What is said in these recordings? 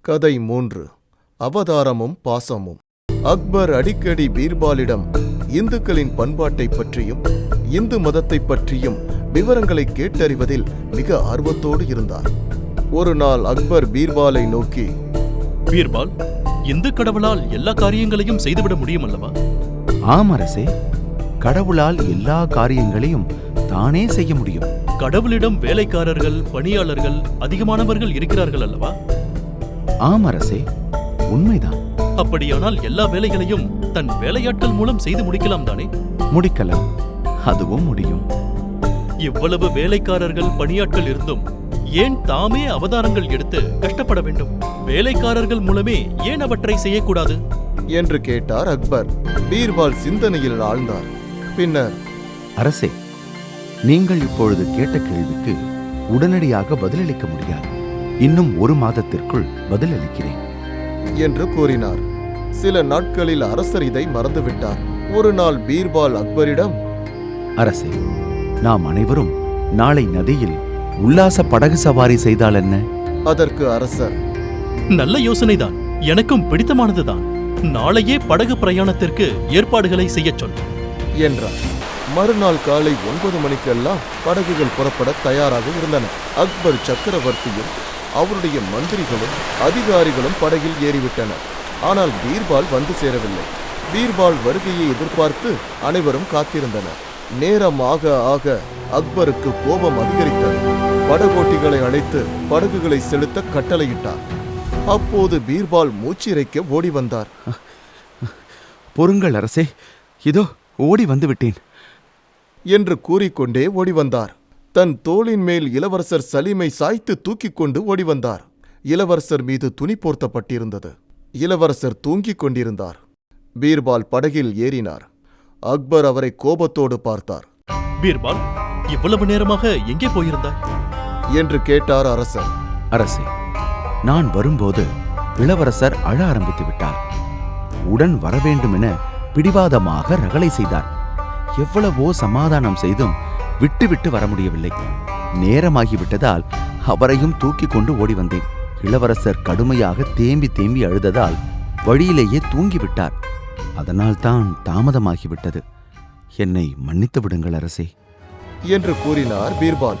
கதை மூன்று. அவதாரமும் பாசமும். அக்பர் அடிக்கடி பீர்பாலிடம் இந்துக்களின் பண்பாட்டைப் பற்றியும் இந்து மதத்தைப் பற்றியும் விவரங்களை கேட்டறிவதில் மிக ஆர்வத்தோடு இருந்தார். ஒரு நாள் அக்பர் பீர்பாலை நோக்கி பீர்பால் இந்து கடவுளால் எல்லா காரியங்களையும் செய்துவிட முடியும் அல்லவா ஆம் அரசே கடவுளால் எல்லா காரியங்களையும் தானே செய்ய முடியும். கடவுளிடம் வேலைக்காரர்கள் பணியாளர்கள் அதிகமானவர்கள் இருக்கிறார்கள் அல்லவா? ஆம் அரசே உண்மைதான். அப்படியானால் எல்லா வேலைகளையும் தன் வேலையாட்கள் மூலம் செய்து முடிக்கலாம் தானே? முடிக்கலாம். அதுவும் முடியும். இவ்வளவு வேலைக்காரர்கள் பணியாட்கள் இருந்தும் ஏன் தாமே அவதாரங்கள் எடுத்து கஷ்டப்பட வேண்டும்? வேலைக்காரர்கள் மூலமே ஏன் அவற்றை செய்யக்கூடாது? என்று கேட்டார் அக்பர். பீர்பால் சிந்தனையில் ஆழ்ந்தார். பின்னர் அரசே நீங்கள் இப்பொழுது கேட்ட கேள்விக்கு உடனடியாக பதிலளிக்க முடியாது. இன்னும் ஒரு மாதத்திற்குள் பதிலளிக்கிறேன். என்று கூறினார். சில நாட்களில் அரசர் இதை மறந்துவிட்டார். ஒரு நாள் பீர்பால் அக்பரிடம் அரசே நாம் அனைவரும் நாளை நதியில் உல்லாச படகு சவாரி செய்தால் என்ன? அதற்கு அரசர் நல்ல யோசனைதான். எனக்கும் பிடித்தமானதுதான். நாளையே படகு பிரயாணத்திற்கு ஏற்பாடுகளை செய்யச் சொல். என்றார். மறுநாள் காலை ஒன்பது மணிக்கெல்லாம் படகுகள் புறப்பட தயாராக இருந்தன. அக்பர் சக்கரவர்த்தியும் அவருடைய மந்திரிகளும் அதிகாரிகளும் படகில் ஏறிவிட்டனர். ஆனால் பீர்பால் வந்து சேரவில்லை. பீர்பால் வருகையை எதிர்பார்த்து அனைவரும் காத்திருந்தனர். நேரம் ஆக ஆக அக்பருக்கு கோபம் அதிகரித்தது. படகோட்டிகளை அழைத்து படகுகளை செலுத்த கட்டளையிட்டார். அப்போது பீர்பால் மூச்சிறைக்க ஓடி வந்தார். பொறுங்கள் அரசே இதோ ஓடி வந்து விட்டேன் என்று கூறிக்கொண்டே ஓடி வந்தார். தன் தோளின் மேல் இளவரசர் சலீமை சாய்த்து தூக்கிக் கொண்டு ஓடி வந்தார் இளவரசர் மீது துணி போர்த்தப்பட்டிருந்தது. இளவரசர் தூங்கிக் கொண்டிருந்தார். பீர்பால் படகில் ஏறினார். அக்பர் அவரை கோபத்தோடு பார்த்தார். பீர்பால் இவ்வளவு நேரமாக எங்கே போயிருந்தாய்? என்று கேட்டார் அரசர். அரசே நான் வரும்போது இளவரசர் அழ ஆரம்பித்து விட்டார். உடன் வரவேண்டும் என பிடிவாதமாக ரகளை செய்தார். எவ்வளவோ சமாதானம் செய்தும் விட்டுவிட்டு வர முடியவில்லை நேரமாகிவிட்டதால் அவரையும் தூக்கி கொண்டு ஓடி வந்தேன் இளவரசர் கடுமையாக தேம்பி தேம்பி அழுததால் வழியிலேயே தூங்கிவிட்டார். அதனால்தான் தாமதமாகிவிட்டது. என்னை மன்னித்து விடுங்கள் அரசே. என்று கூறினார் பீர்பால்.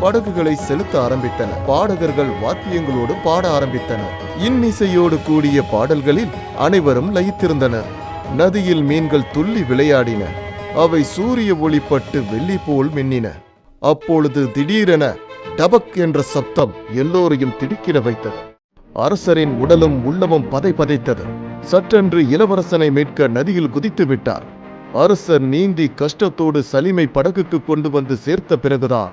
படகுகளை செலுத்த ஆரம்பித்தன பாடகர்கள் வாத்தியங்களோடு பாட ஆரம்பித்தனர். இன்னிசையோடு கூடிய பாடல்களில் அனைவரும் லயித்திருந்தனர். நதியில் மீன்கள் துள்ளி விளையாடின. அவை சூரிய ஒளிப்பட்டு வெள்ளி போல் மின்னின. அப்பொழுது திடீரென டபக் என்ற சப்தம் எல்லோரையும் திடுக்கிட வைத்தது. அரசரின் உடலும் உள்ளமும் பதை பதைத்தது. சற்றென்று இளவரசனை மீட்க நதியில் குதித்து விட்டார். அரசர் நீந்தி கஷ்டத்தோடு சலீமை படகுக்கு கொண்டு வந்து சேர்த்த பிறகுதான்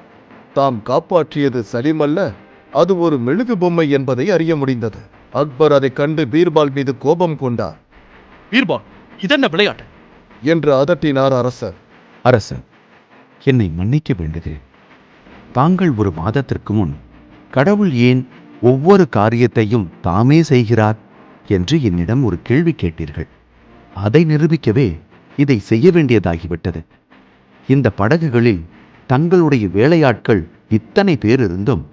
தாம் காப்பாற்றியது சலீம் அல்ல அது ஒரு மெழுகு பொம்மை என்பதை அறிய முடிந்தது. அக்பர் அதைக் கண்டு பீர்பால் மீது கோபம் கொண்டார். பீர்பால் இதென்ன விளையாட்டு? என்று அதட்டினார் அரசர். அரசர் என்னை மன்னிக்க வேண்டுகிறேன் தாங்கள் ஒரு மாதத்திற்கு முன் கடவுள் ஏன் ஒவ்வொரு காரியத்தையும் தாமே செய்கிறார் என்று என்னிடம் ஒரு கேள்வி கேட்டீர்கள். அதை நிரூபிக்கவே இதை செய்ய வேண்டியதாகிவிட்டது. இந்த படகுகளில் தங்களுடைய வேலையாட்கள் இத்தனை பேர் இருந்தும்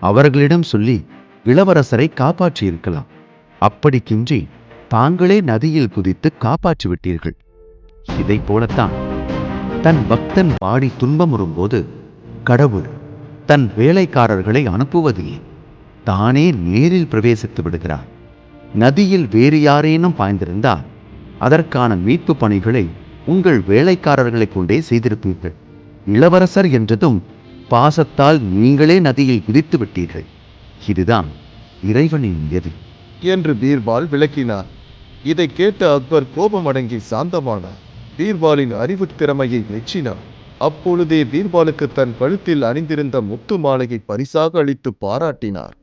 அவர்களிடம் சொல்லி இளவரசரை காப்பாற்றியிருக்கலாம். அப்படிக்கின்றி தாங்களே நதியில் குதித்து காப்பாற்றிவிட்டீர்கள். இதைப் போலத்தான். தன் பக்தன் பாடி துன்பமுறும்போது கடவுள் தன் வேலைக்காரர்களை அனுப்புவதில்லை. தானே நேரில் பிரவேசித்து விடுகிறார். நதியில் வேறு யாரேனும் பாய்ந்திருந்தால் அதற்கான மீட்பு பணிகளை உங்கள் வேலைக்காரர்களைக் கொண்டே செய்திருப்பீர்கள். இளவரசர் என்றதும் பாசத்தால் நீங்களே நதியில் குதித்து விட்டீர்கள். இதுதான் இறைவனின் எது என்று பீர்பால் விளக்கினார். இதை கேட்ட அக்பர் கோபமடங்கி சாந்தமானார். பீர்பாலின் அறிவுத் திறமையை மெச்சினார். அப்பொழுதே பீர்பாலுக்கு தன் கழுத்தில் அணிந்திருந்த முத்து மாலையை பரிசாக அளித்து பாராட்டினார்.